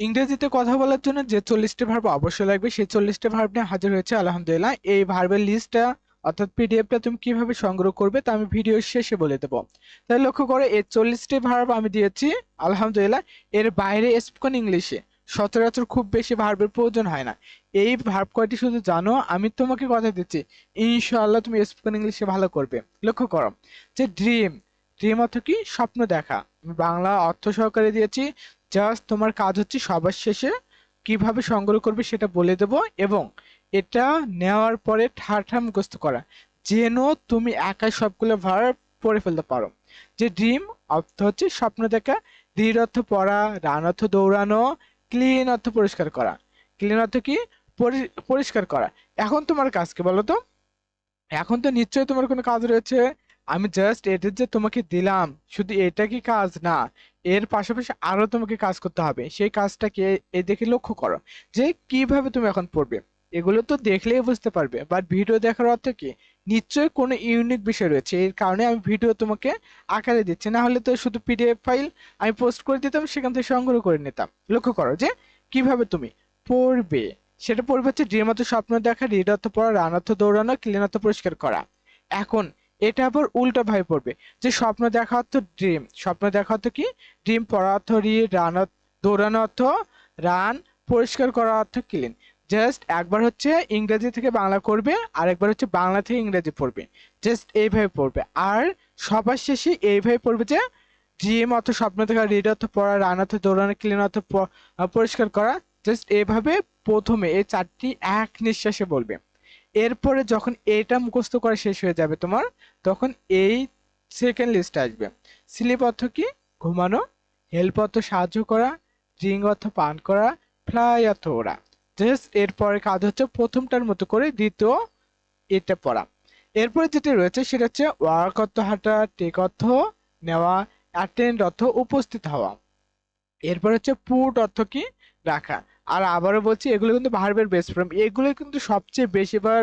ইংরেজিতে কথা বলার জন্য যে চল্লিশটি ভার্ব অবশ্যই লাগবে, সেই চল্লিশটি ভার্ব নিয়ে হাজির হয়েছে, আলহামদুলিল্লাহ। এই ভার্বের লিস্টটা অর্থাৎ পিডিএফটা তুমি কীভাবে সংগ্রহ করবে, তা আমি ভিডিও শেষে বলে দেবো। তাই লক্ষ্য করে, এই চল্লিশটি ভার্ব আমি দিয়েছি, আলহামদুলিল্লাহ। এর বাইরে স্পোকেন ইংলিশে সচরাচর খুব বেশি ভার্বের প্রয়োজন হয় না। এই ভার্ব কয়টি শুধু জানো, আমি তোমাকে কথা দিচ্ছি, ইনশাআল্লাহ তুমি স্পোকেন ইংলিশে ভালো করবে। লক্ষ্য করো, যে ড্রিম ড্রিম অর্থ কি? স্বপ্ন দেখা। বাংলা অর্থ সহকারে দিয়েছি জাস্ট তোমার কাজ হচ্ছে সবার শেষে কীভাবে সংগ্রহ করবে সেটা বলে দেব এবং এটা নেওয়ার পরে ঠাঠাম মুখস্থ করা। যেন তুমি একাই সবগুলো ভার্ব পড়ে ফেলতে পারো। যে ড্রিম অর্থ হচ্ছে স্বপ্ন দেখা দৃঢ় অর্থ পড়া, রান অর্থ দৌড়ানো ক্লিন অর্থ পরিষ্কার করা। ক্লিন অর্থ কি? পরি- পরিষ্কার করা। এখন তোমার কাজ কি বলো তো। এখন তো নিশ্চয়ই তোমার কোনো কাজ রয়েছে। আমি জাস্ট এটা যে তোমাকে দিলাম, শুধু এটা কি কাজ না, এর পাশাপাশি আরও তোমাকে কাজ করতে হবে। সেই কাজটাকে এ দেখে লক্ষ্য করো যে কীভাবে তুমি এখন পড়বে। এগুলো তো দেখলেই বুঝতে পারবে বাট ভিডিও দেখার অর্থ কি? নিশ্চয়ই কোনো ইউনিক বিষয় রয়েছে, এর কারণে আমি ভিডিও তোমাকে আকারে দিচ্ছি। না হলে তো শুধু পিডিএফ ফাইল আমি পোস্ট করে দিতাম, সেখান থেকে সংগ্রহ করে নিতাম। লক্ষ্য করো যে কীভাবে তুমি পড়বে। সেটা পড়বে হচ্ছে ড্রিম অর্থ স্বপ্ন দেখা রিড অর্থ পড়া রান অর্থ দৌড়ানো ক্লিন অর্থ পরিষ্কার করা। এখন এটা আবার উল্টো ভাবে পড়বে। যে স্বপ্ন দেখা অর্থ ড্রিম স্বপ্ন দেখা অর্থ কি? ড্রিম পড়া অর্থ রিড রান দৌড়ানো অর্থ রান পরিষ্কার করা অর্থ ক্লিন জাস্ট একবার হচ্ছে ইংরেজি থেকে বাংলা করবে আর একবার হচ্ছে বাংলা থেকে ইংরেজি পড়বে। জাস্ট এইভাবে পড়বে। আর সবার শেষে এইভাবে পড়বে যে ড্রিম অর্থ স্বপ্ন দেখা রিড অর্থ পড়া রান অর্থ দৌড়ানো ক্লিন অর্থ পরিষ্কার করা। জাস্ট এইভাবে প্রথমে এই চারটি এক নিঃশ্বাসে বলবে। এরপরে যখন এটা মুখস্থ করা শেষ হয়ে যাবে তোমার, তখন এই সেকেন্ড লিস্ট আসবে। স্লিপ অর্থ কি? ঘুমানো হেল্প অর্থ সাহায্য করা ড্রিঙ্ক অর্থ পান করা ফ্লাই অর্থ ওরা জাস্ট এরপরে কাজ হচ্ছে প্রথমটার মতো করে দ্বিতীয় এটা পড়া। এরপরে যেটা রয়েছে সেটা হচ্ছে ওয়ার্ক অর্থ হাঁটা টেক অর্থ নেওয়া অ্যাটেন্ড অর্থ উপস্থিত হওয়া। এরপর হচ্ছে পুট অর্থ কি? রাখা। আর আবারও বলছি, এগুলো কিন্তু ভার্বের বেস্ট ফর্ম এগুলো কিন্তু সবচেয়ে বেশিবার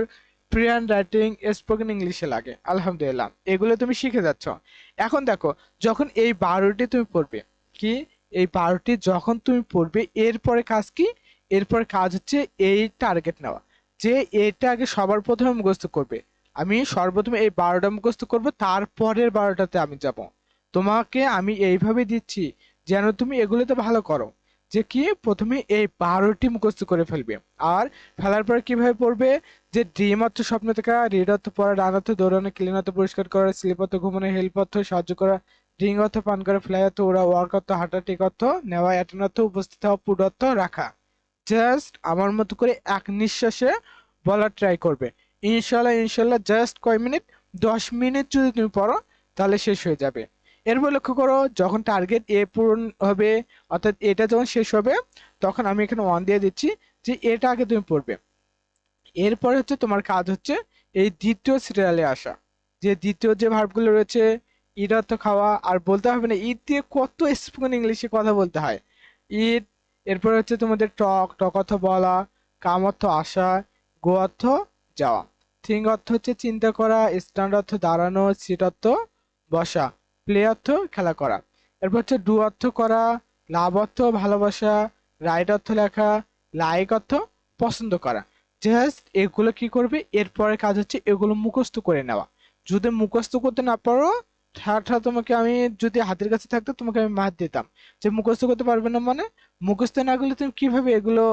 প্রিয়ান রাইটিং স্পোকেন ইংলিশে লাগে। আলহামদুলিল্লাহ। এগুলো তুমি শিখে যাচ্ছ। এখন দেখো, যখন এই বারোটি তুমি পড়বে, কি? এই বারোটি যখন তুমি পড়বে, এরপরে কাজ কি? এরপরে কাজ হচ্ছে এই টার্গেট নেওয়া। যে এটা আগে সবার প্রথমে মুখস্থ করবে। আমি সর্বপ্রথমে এই বারোটা মুখস্থ করব, তারপরের বারোটাতে আমি যাব। তোমাকে আমি এইভাবে দিচ্ছি, যেন তুমি এগুলোতে ভালো করো। যে কি প্রথমে এই বারোটি মুখস্থ করে ফেলবে। আর ফেলার পর কীভাবে পড়বে? যে ড্রিম অর্থ স্বপ্ন দেখা রিড অর্থ পড়া রান অর্থ দৌড়ানো ক্লিন অর্থ পরিষ্কার করা স্লিপ অর্থ ঘুমানো হেল্প অর্থ সাহায্য করা ড্রিঙ্ক অর্থ পান করা ফ্লাই অর্থ ওরা ওয়ার্ক অর্থ হাঁটা টেক অর্থ নেওয়া অ্যাটেন অর্থ উপস্থিত হওয়া পুট অর্থ রাখা। জাস্ট আমার মতো করে এক নিঃশ্বাসে বলার ট্রাই করবে। ইনশাল্লাহ ইনশাল্লাহ জাস্ট কয় মিনিট? দশ মিনিট যদি তুমি পড়ো, তাহলে শেষ হয়ে যাবে। এরপর লক্ষ্য করো, যখন টার্গেট এ পূরণ হবে, অর্থাৎ এটা যখন শেষ হবে, তখন আমি এখানে ওয়ান দিয়ে দিচ্ছি যে এটা আগে তুমি পড়বে। এরপরে হচ্ছে তোমার কাজ হচ্ছে এই দ্বিতীয় সিরিয়ালে আসা। যে দ্বিতীয় যে ভার্বগুলো রয়েছে অর্থ খাওয়া, আর বলতে হবে না ঈদ দিয়ে কত স্পোকেন ইংলিশে কথা বলতে হয়। ঈদ এরপর হচ্ছে তোমাদের টক টক অর্থ বলা, কাম অর্থ আসা, গো অর্থ যাওয়া। থিং অর্থ হচ্ছে চিন্তা করা, স্ট্যান্ড অর্থ দাঁড়ানো, সিট অর্থ বসা। প্লে অর্থ খেলা করা। এরপর হচ্ছে ডু অর্থ করা লাভ অর্থ ভালোবাসা রাইট অর্থ লেখা লাইক অর্থ পছন্দ করা। জাস্ট এগুলো কি করবে? এরপরে কাজ হচ্ছে এগুলো মুখস্থ করে নেওয়া। যদি মুখস্থ করতে না পারো ঠাঠা তোমাকে আমি যদি হাতের কাছে থাকতো, তোমাকে আমি মাত দিতাম। যে মুখস্থ করতে পারবে না মানে মুখস্থ না করলে তুমি কীভাবে এগুলো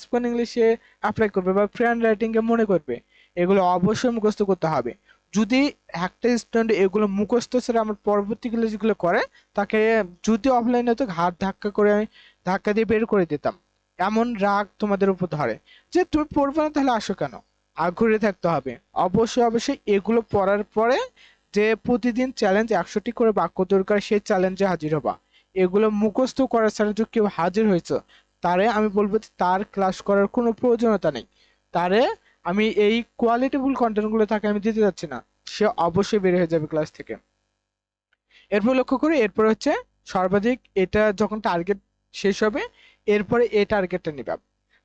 স্পোকেন ইংলিশে অ্যাপ্লাই করবে বা ফ্রেন্ড রাইটিং এ মনে করবে? এগুলো অবশ্যই মুখস্থ করতে হবে। যদি একটা স্টুডেন্ট এগুলো মুখস্থ ছাড়া আমার পরবর্তীগুলো যেগুলো করে, তাকে যদি অফলাইনে হতো হাত ধাক্কা করে আমি ধাক্কা দিয়ে বের করে দিতাম। এমন রাগ তোমাদের উপর ধরে। যে তুমি পড়বে না তাহলে আসো কেন? আগ্রহী থাকতে হবে। অবশ্যই অবশ্যই এগুলো পড়ার পরে যে প্রতিদিন চ্যালেঞ্জ একশোটি করে বাক্য দরকার, সেই চ্যালেঞ্জে হাজির হবা। এগুলো মুখস্থ করার ছাড়া যদি কেউ হাজির হয়েছে, তারে আমি বলব যে তার ক্লাস করার কোনো প্রয়োজনীয়তা নেই। তারে আমি এই কোয়ালিটিফুল কন্টেন্টগুলো তাকে আমি দিতে যাচ্ছি না। সে অবশ্যই বের হয়ে যাবে ক্লাস থেকে। এরপর লক্ষ্য করি, এরপর হচ্ছে সর্বাধিক এটা যখন টার্গেট শেষ হবে, এরপরে এই টার্গেটটা নিবে।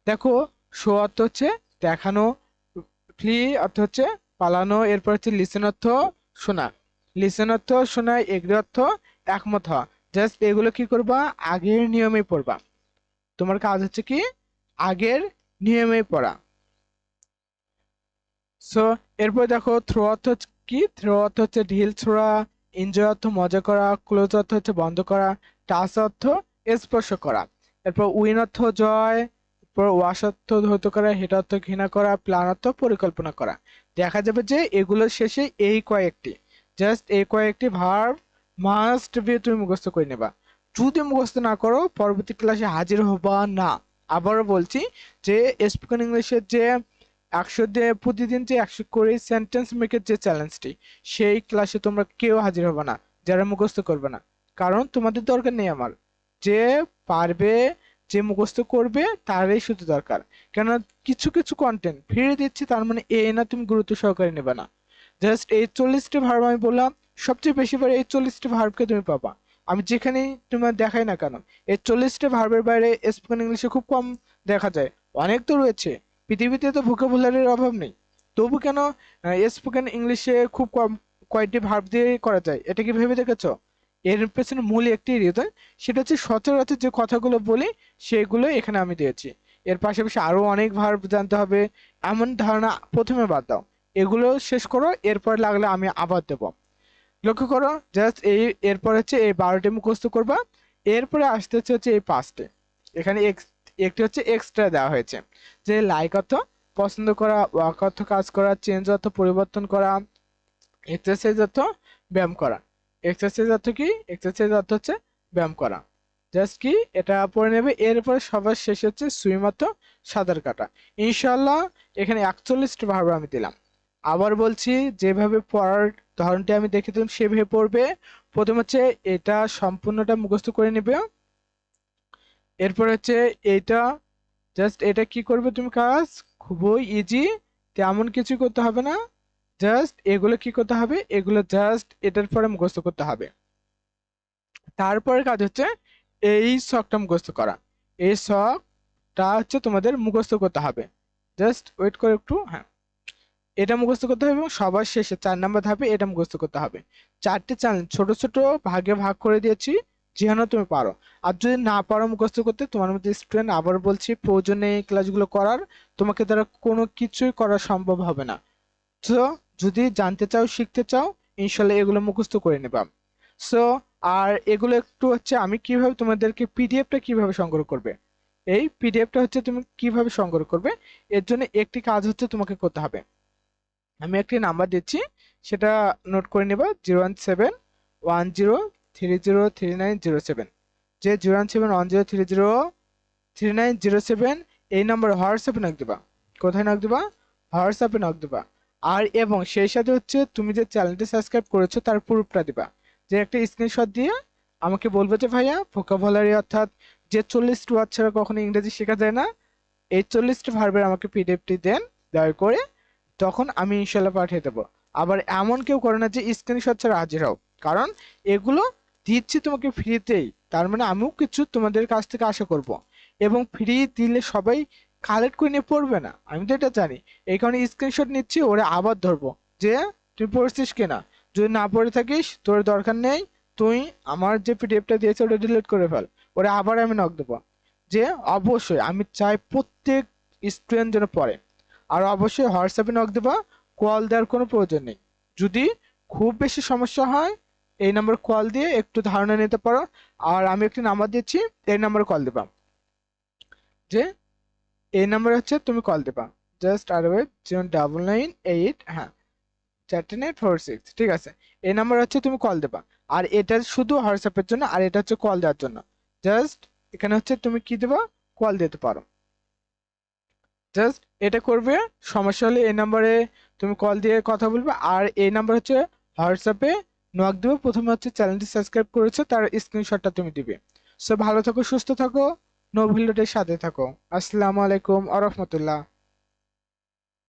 দেখো শো অর্থ হচ্ছে দেখানো ফ্লি অর্থ হচ্ছে পালানো, এরপর হচ্ছে লিসেন অর্থ শোনা। লিসেন অর্থ শোনা এগ্রি অর্থ একমত হওয়া। জাস্ট এগুলো কি করবা? আগের নিয়মে পড়বা। তোমার কাজ হচ্ছে কি? আগের নিয়মে পড়া। সো এরপর দেখো থ্রো অর্থ কি থ্রো অর্থ হচ্ছে ঢিল ছোড়া, এনজয় অর্থ মজা করা, ক্লোজ অর্থ হচ্ছে বন্ধ করা, টাচ অর্থ স্পর্শ করা। এরপর উইন অর্থ জয়, এরপর ওয়াশ অর্থ ধৌত করা, হেড অর্থ ঘৃণা করা প্ল্যান অর্থ পরিকল্পনা করা। দেখা যাবে যে এগুলোর শেষে এই কয়েকটি, জাস্ট এই কয়েকটি ভার্ব মাস্ট বি তুমি মুখস্থ করে নেবা। যদি মুখস্থ না করো, পরবর্তী ক্লাসে হাজির হবা না। আবারও বলছি যে স্পোকেন ইংলিশের যে একশো প্রতিদিন যে একশো করে সেন্টেন্স মেকের যে চ্যালেঞ্জটি সেই ক্লাসে তোমরা কেউ হাজির হবে না, যারা মুখস্থ করবে না। কারণ তোমাদের দরকার নেই আমার। যে পারবে, যে মুখস্থ করবে, তারই শুধু দরকার। কেন কিছু কিছু কন্টেন্ট ফিরে দিচ্ছি, তার মানে এ না তুমি গুরুত্ব সহকারে নেবে না। জাস্ট এই চল্লিশটি ভার্ব আমি বললাম, সবচেয়ে বেশি বার এই চল্লিশটি ভার্বকে তুমি পাবা। আমি যেখানেই তোমার দেখাই না কেন, এই চল্লিশটি ভার্বের বাইরে স্পোকেন ইংলিশে খুব কম দেখা যায়। অনেক তো রয়েছে। পৃথিবীতে তো ভোকাবুলারির অভাব নেই। তবু কেন স্পোকেন ইংলিশে খুব কম, কয়েকটি ভার্ব দিয়ে করা যায়? এটা কি ভেবে দেখেছ? এর পেছনে মূল একটি রিজন সেটা হচ্ছে সচরাচর যে কথাগুলো বলি, সেগুলো এখানে আমি দিয়েছি। এর পাশাপাশি আরও অনেক ভার্ব জানতে হবে। এমন ধারণা প্রথমে বাদ দাও। এগুলো শেষ করো, এরপর লাগলে আমি আবার দেবো। লক্ষ্য করো জাস্ট এই, এরপর হচ্ছে এই বারোটি মুখস্থ করবা। এরপরে আসতে হচ্ছে এই পাঁচটি। এখানে ex- একটি হচ্ছে এক্সট্রা দেওয়া হয়েছে। যে লাইক অর্থ পছন্দ করা ওয়াক অর্থ কাজ করা চেঞ্জ অর্থ পরিবর্তন করা এক্সারসাইজ অর্থ ব্যায়াম করা। এক্সারসাইজ অর্থ কি? এক্সারসাইজ অর্থ হচ্ছে ব্যায়াম করা। জাস্ট কি? এটা পড়ে নেবে। এরপরে সবার শেষে হচ্ছে সুইম অর্থ সাঁতার কাটা। ইনশাল্লাহ এখানে একচল্লিশটা ভার্ব আমি দিলাম। আবার বলছি, যেভাবে পড়ার ধরনটি আমি দেখে দিলাম, সেভাবে পড়বে। প্রথম হচ্ছে এটা সম্পূর্ণটা মুখস্থ করে নেবে। এরপর হচ্ছে এইটা জাস্ট এটা কি করবে তুমি কাজ? খুবই ইজি তেমন কিছু করতে হবে না। জাস্ট এগুলো কি করতে হবে? এগুলো জাস্ট এটার পরে মুখস্থ করতে হবে। তারপরে কাজ হচ্ছে এই শখটা মুখস্থ করা। এই শখটা হচ্ছে তোমাদের মুখস্থ করতে হবে। জাস্ট ওয়েট করে একটু হ্যাঁ। এটা মুখস্থ করতে হবে এবং সবার শেষে চার নাম্বার ধাপে এটা মুখস্থ করতে হবে। চারটে চ্যালেঞ্জ ছোট ছোট ভাগে ভাগ করে দিয়েছি। যেন তুমি পারো। আর যদি না পারো মুখস্থ করতে, তোমার মধ্যে স্টুডেন্ট আবার বলছি, প্রয়োজনে এই ক্লাসগুলো করার, তোমাকে দ্বারা কোনো কিছুই করা সম্ভব হবে না। তো যদি জানতে চাও, শিখতে চাও, ইনশাল্লাহ এগুলো মুখস্থ করে নেবা। সো আর এগুলো একটু হচ্ছে, আমি কীভাবে তোমাদেরকে পিডিএফটা কীভাবে সংগ্রহ করবে? এই পিডিএফটা হচ্ছে তুমি কীভাবে সংগ্রহ করবে? এর জন্য একটি কাজ হচ্ছে তোমাকে করতে হবে। আমি একটি নাম্বার দিচ্ছি, সেটা নোট করে নেবা zero one seven one zero three zero যে seven one zero three zero three nine zero seven এই নাম্বার হোয়াটসঅ্যাপে নক দেবা। কোথায় দেবা? হোয়াটসঅ্যাপে দেবা। আর এবং সেই সাথে হচ্ছে তুমি যে চ্যানেলটি সাবস্ক্রাইব করেছ, তার প্রুফটা দিবা। যে একটা স্ক্রিনশট দিয়ে আমাকে বলবে যে, ভাইয়া অর্থাৎ যে চল্লিশটি ওয়ার্ড ছাড়া কখনো ইংরেজি শেখা যায় না, এই চল্লিশটি ভার্বের আমাকে পিডিএফটি দেন, দয়া করে তখন আমি ইনশাল্লাহ পাঠিয়ে দেবো। আবার এমন কেউ করে না যে স্ক্রিনশট ছাড়া হাজির হও। কারণ এগুলো দিচ্ছি তোমাকে ফ্রিতেই। তার মানে আমিও কিছু তোমাদের কাছ থেকে আশা করব। এবং ফ্রি দিলে সবাই কালেক্ট করে নিয়ে পড়বে না। আমি তো এটা জানি। এই কারণে স্ক্রিনশট নিচ্ছি, ওরা আবার ধরবো। যে তুই পড়ছিস কিনা? যদি না পড়ে থাকিস, তোর দরকার নেই, তুই আমার যে পিডিএফটা দিয়েছে ওটা ডিলিট করে ফেল। ওরা আবার আমি নক দেবো। যে অবশ্যই আমি চাই প্রত্যেক স্টুডেন্ট যেন পড়ে। আর অবশ্যই হোয়াটসঅ্যাপে নক দেবা কল দেওয়ার কোনো প্রয়োজন নেই। যদি খুব বেশি সমস্যা হয় এই নাম্বার কল দিয়ে একটু ধারণা নিতে পারো। আর আমি একটি নাম্বার দিচ্ছি, এই নাম্বারে কল দেবা। যে এই নাম্বার হচ্ছে তুমি কল দেবা। জাস্ট আর wait zero double nine eight হ্যাঁ চারটে নাইন ফোর সিক্স ঠিক আছে? এই নাম্বার হচ্ছে তুমি কল দেবা। আর এটা শুধু হোয়াটসঅ্যাপের জন্য, আর এটা হচ্ছে কল দেওয়ার জন্য। জাস্ট এখানে হচ্ছে তুমি কি দেবা? কল দিতে পারো। জাস্ট এটা করবে, সমস্যা হলে এই নাম্বারে তুমি কল দিয়ে কথা বলবে। আর এই নাম্বার হচ্ছে হোয়াটসঅ্যাপে নক দেবে। প্রথমে হচ্ছে চ্যানেলটি সাবস্ক্রাইব করেছ, তার স্ক্রিনশটটা তুমি দিবে। সো ভালো থাকো, সুস্থ থাকো নো ভিডিওটির সাথে থাকো। আসসালামু আলাইকুম, আ রহমতুল্লাহ।